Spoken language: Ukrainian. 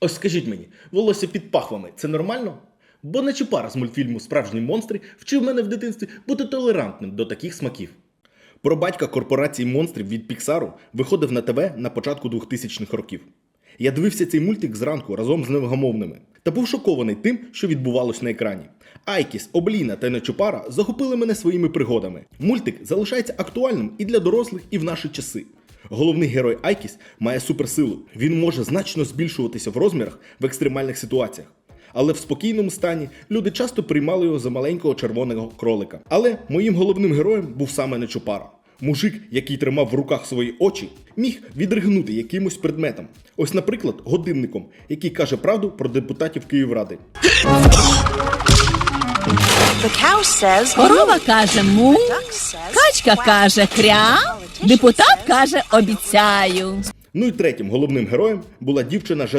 Ось скажіть мені, волосся під пахвами це нормально? Бо не Чупара з мультфільму Справжні монстри вчив мене в дитинстві бути толерантним до таких смаків. Про батька корпорації монстрів від Піксару виходив на ТВ на початку 2000-х років. Я дивився цей мультик зранку разом з невгамовними та був шокований тим, що відбувалось на екрані. Айкіс, Обліна та Нечупара захопили мене своїми пригодами. Мультик залишається актуальним і для дорослих, і в наші часи. Головний герой Айкіс має суперсилу. Він може значно збільшуватися в розмірах в екстремальних ситуаціях. Але в спокійному стані люди часто приймали його за маленького червоного кролика. Але моїм головним героєм був саме Нечупара. Мужик, який тримав в руках свої очі, міг відригнути якимось предметом. Ось, наприклад, годинником, який каже правду про депутатів Київради. Корова каже му, качка каже кря, депутат каже обіцяю. Ну і третім головним героєм була дівчина жезл